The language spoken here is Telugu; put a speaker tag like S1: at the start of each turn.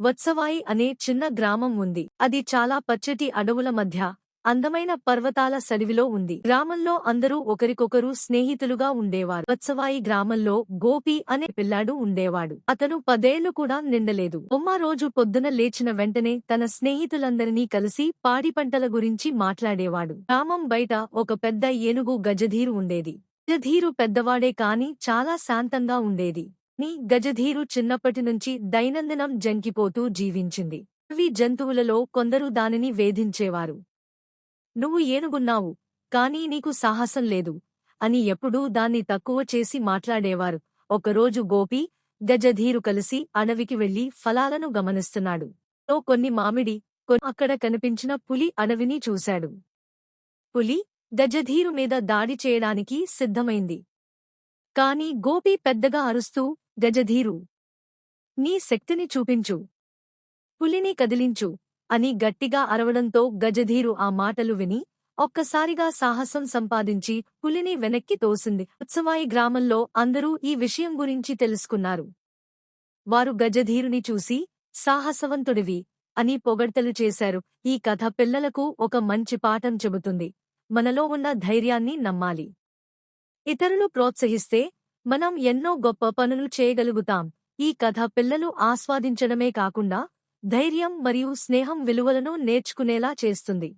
S1: వత్సవాయి అనే చిన్న గ్రామం ఉంది. అది చాలా పచ్చటి అడవుల మధ్య అందమైన పర్వతాల సడివిలో ఉంది. గ్రామంలో అందరూ ఒకరికొకరు స్నేహితులుగా ఉండేవారు. వత్సవాయి గ్రామంలో గోపి అనే పిల్లాడు ఉండేవాడు. అతను పదేళ్ళు కూడా నిండలేదు. బొమ్మ రోజు పొద్దున లేచిన వెంటనే తన స్నేహితులందరినీ కలిసి పాడి పంటల గురించి మాట్లాడేవాడు. గ్రామం బయట ఒక పెద్ద ఏనుగు గజధీరు ఉండేది. గజధీరు పెద్దవాడే కాని చాలా శాంతంగా ఉండేది. నీ గజధీరు చిన్నప్పటినుంచి దైనందినం జంకిపోతూ జీవించింది. అవి జంతువులలో కొందరు దానిని వేధించేవారు. నువ్వు ఏనుగున్నావు కానీ నీకు సాహసం లేదు అని ఎప్పుడూ దాన్ని తక్కువ చేసి మాట్లాడేవారు. ఒకరోజు గోపి గజధీరు కలిసి అడవికి వెళ్ళి ఫలాలను గమనిస్తున్నాడు. తో కొన్ని మామిడి అక్కడ కనిపించిన పులి అడవిని చూశాడు. పులి గజధీరు మీద దాడి చేయడానికి సిద్ధమైంది. కాని గోపి పెద్దగా అరుస్తూ గజధీరు. నీ శక్తిని చూపించు. పులిని కదిలించు అని గట్టిగా అరవడంతో గజధీరు ఆ మాటలు విని ఒక్కసారిగా సాహసం సంపాదించి పులిని వెనక్కి తోసింది. ఉత్సవాయి గ్రామంలో అందరూ ఈ విషయం గురించి తెలుసుకున్నారు. వారు గజధీరుని చూసి సాహసవంతుడివి అని పొగడ్తలు చేశారు. ఈ కథ పిల్లలకు ఒక మంచి పాఠం చెబుతుంది. మనలో ఉన్న ధైర్యాన్ని నమ్మాలి. ఇతరులు ప్రోత్సహిస్తే మనం ఎన్నో గొప్ప పనులు చేయగలుగుతాం. ఈ కథ పిల్లలు ఆస్వాదించడమే కాకుండా ధైర్యం మరియు స్నేహం విలువలను నేర్చుకునేలా చేస్తుంది.